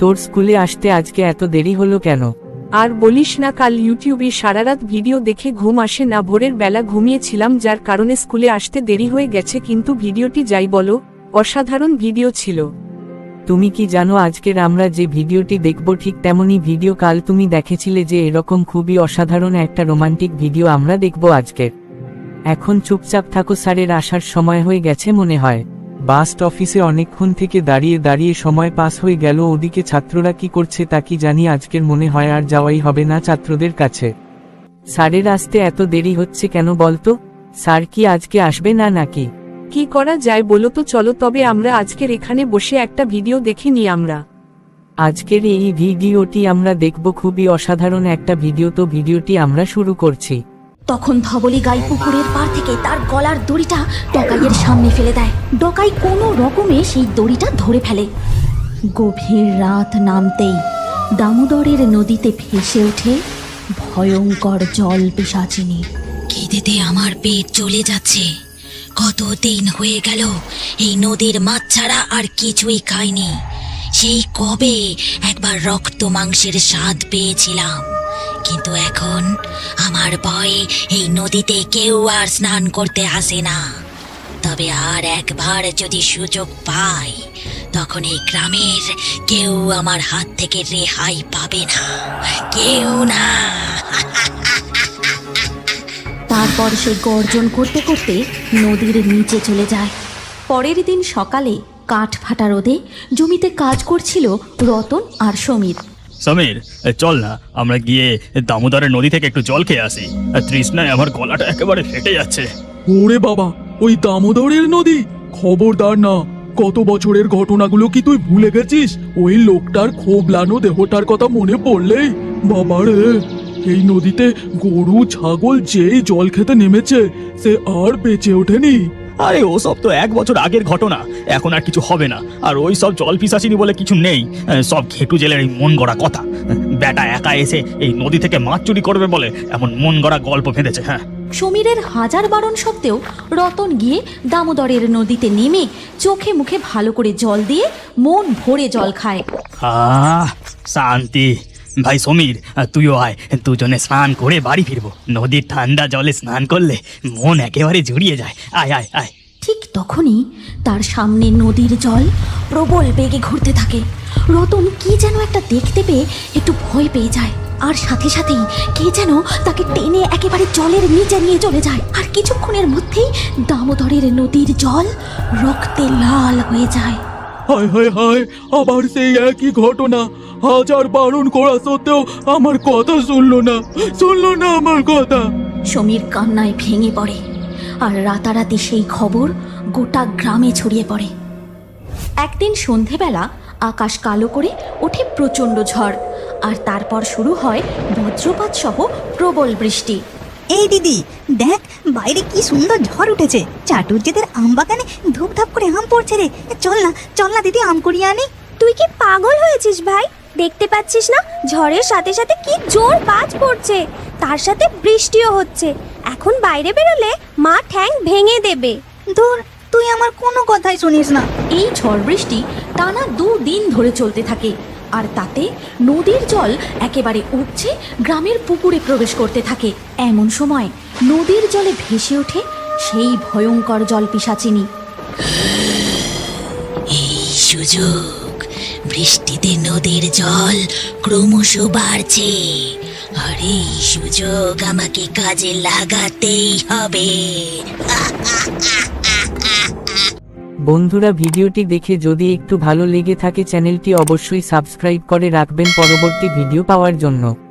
তোর স্কুলে আসতে আজকে এত দেরি হলো কেন? আর বলিস না কাল ইউটিউবে সারারাত ভিডিও দেখে ঘুম আসে না ভোরের বেলা ঘুমিয়েছিলাম যার কারণে স্কুলে আসতে দেরি হয়ে গেছে কিন্তু ভিডিওটি যাই বলো অসাধারণ ভিডিও ছিল। তুমি কি জানো আজকের আমরা যে ভিডিওটি দেখব ঠিক তেমনই ভিডিও কাল তুমি দেখেছিলে যে এরকম খুবই অসাধারণ একটা রোমান্টিক ভিডিও আমরা দেখব আজকের। এখন চুপচাপ থাকো স্যারের আসার সময় হয়ে গেছে মনে হয়। বাস্ট অফিসে অনেকক্ষণ থেকে দাঁড়িয়ে দাঁড়িয়ে সময় পাস হয়ে গেল। ওদিকে ছাত্ররা কি করছে তা কি জানি আজকের মনে হয় আর যাওয়াই হবে না ছাত্রদের কাছে। স্যারের আসতে এত দেরি হচ্ছে কেন বলতো? স্যার কি আজকে আসবে না নাকি? কি করা যায় বলো তো চলো তবে আমরা আজকের এখানে বসে একটা ভিডিও দেখে নিই আমরা। আজকের এই ভিডিওটি আমরা দেখব। খুবই অসাধারণ একটা ভিডিও। তো ভিডিওটি আমরা শুরু করছি। তখন ধবলি গাই পুকুরের পার থেকে তার গলার দড়িটা ডকাইয়ের সামনে ফেলে দেয়। ডকাই কোনো রকমে সেই দড়িটা ধরে ফেলে। গভীর রাত নামতেই দামোদরের নদীতে ভেসে ওঠে ভয়ঙ্কর জল পিসাচিনী খিদেতে আমার পেট চলে যাচ্ছে। কত দিন হয়ে গেল এই নদীর মাছ ছাড়া আর কিছুই খাইনি। সেই কবে একবার রক্ত মাংসের স্বাদ পেয়েছিলাম। কিন্তু এখন আমার ভয়ে এই নদীতে কেউ আর স্নান করতে আসে না। তবে আর একবার যদি সুযোগ পাই, তখন এই গ্রামের কেউ আমার হাত থেকে রেহাই পাবে না। কেউ না। তারপর সে গর্জন করতে করতে নদীর নিচে চলে যায়। পরের দিন সকালে কাঠ ফাটা রোদে জমিতে কাজ করছিল রতন আর সমীর। সমীর চল না, আমরা গিয়ে দামোদরের নদী থেকে একটু জল খেয়ে আসি। তৃষ্ণায় আমার গলাটা একেবারে ফেটে যাচ্ছে। ওরে বাবা, ওই দামোদরের নদী? খবরদার না, কত বছরের ঘটনাগুলো কি তুই ভুলে গেছিস? ওই লোকটার খোবলানো দেহটার কথা মনে পড়লেই, বাবা রে, এই নদীতে গরু, ছাগল যেই জল খেতে নেমেছে, সে আর বেঁচে ওঠেনি। আরে ও সব তো এক বছর আগের ঘটনা। এখন আর কিছু হবে না। আর ওই সব জল পিসাসিনি বলে কিছু নেই। সব ঘেটু জেলের এই মন গড়া কথা। বেটা একা এসে এই নদী থেকে মাছ চুরি করবে বলে এমন মন গড়া গল্প ফেঁদেছে হ্যাঁ। সমীরের হাজার বারণ সত্ত্বেও রতন গিয়ে দামোদরের নদীতে নেমে চোখে মুখে ভালো করে জল দিয়ে মন ভরে জল খায়। আহ শান্তি। ভাই সমীর তুইও আয়। দুজনে স্নান করে বাড়ি ফিরবো। নদীর ঠান্ডা জলে স্নান করলে মন একেবারে জুড়িয়ে যায়। আয় আয় আয়। ঠিক তখনই তার সামনে নদীর জল প্রবল বেগে ঘুরতে থাকে। রতন কি যেন একটা দেখতে পেয়ে একটু ভয় পেয়ে যায়। আর সাথে সাথেই কে যেন তাকে টেনে একেবারে জলের নিচে নিয়ে চলে যায়। আর কিছুক্ষণের মধ্যেই দামোদরের নদীর জল রক্তে লাল হয়ে যায়। হয় হয় হয় আবার সেই একই ঘটনা। হাজার বারণ করা সত্ত্বেও আমার কথা শুনলো না শুনলো না আমার কথা। সমীর কান্নায় ভেঙে পড়ে আর রাতারাতি সেই খবর গোটা গ্রামে ছড়িয়ে পড়ে। একদিন সন্ধেবেলা আকাশ কালো করে ওঠে প্রচণ্ড ঝড় আর তারপর শুরু হয় বজ্রপাত সহ প্রবল বৃষ্টি। এই দিদি দেখ বাইরে কি সুন্দর ঝড় উঠেছে। চাটুর্যেদের আম বাগানে ধূপধাপ করে আম পড়ছে রে। চল না চল না দিদি আম কুড়িয়ে আনি। তুই কি পাগল হয়েছিস ভাই? দেখতে পাচ্ছিস না? ঝড়ের সাথে সাথে কি জোর বাজ পড়ছে। তার সাথে বৃষ্টিও হচ্ছে। এখন বাইরে বেরোলে মা ঠ্যাং ভেঙে দেবে। দূর তুই আমার কোনো কথাই শুনিস না। এই ঝড় বৃষ্টি টানা দুদিন ধরে চলতে থাকে। আর তাতে নদীর জল একেবারে উঠছে গ্রামের পুকুরে প্রবেশ করতে থাকে। এমন সময় নদীর জলে ভেসে ওঠে সেই ভয়ঙ্কর জল পিসাচিনী এই সুযোগ। বৃষ্টিতে নদীর জল ক্রমশ বাড়ছে। আর এই সুযোগ আমাকে কাজে লাগাতেই হবে। বন্ধুরা, ভিডিওটি দেখে যদি একটু ভালো লেগে থাকে, চ্যানেলটি অবশ্যই সাবস্ক্রাইব করে রাখবেন পরবর্তী ভিডিও পাওয়ার জন্য।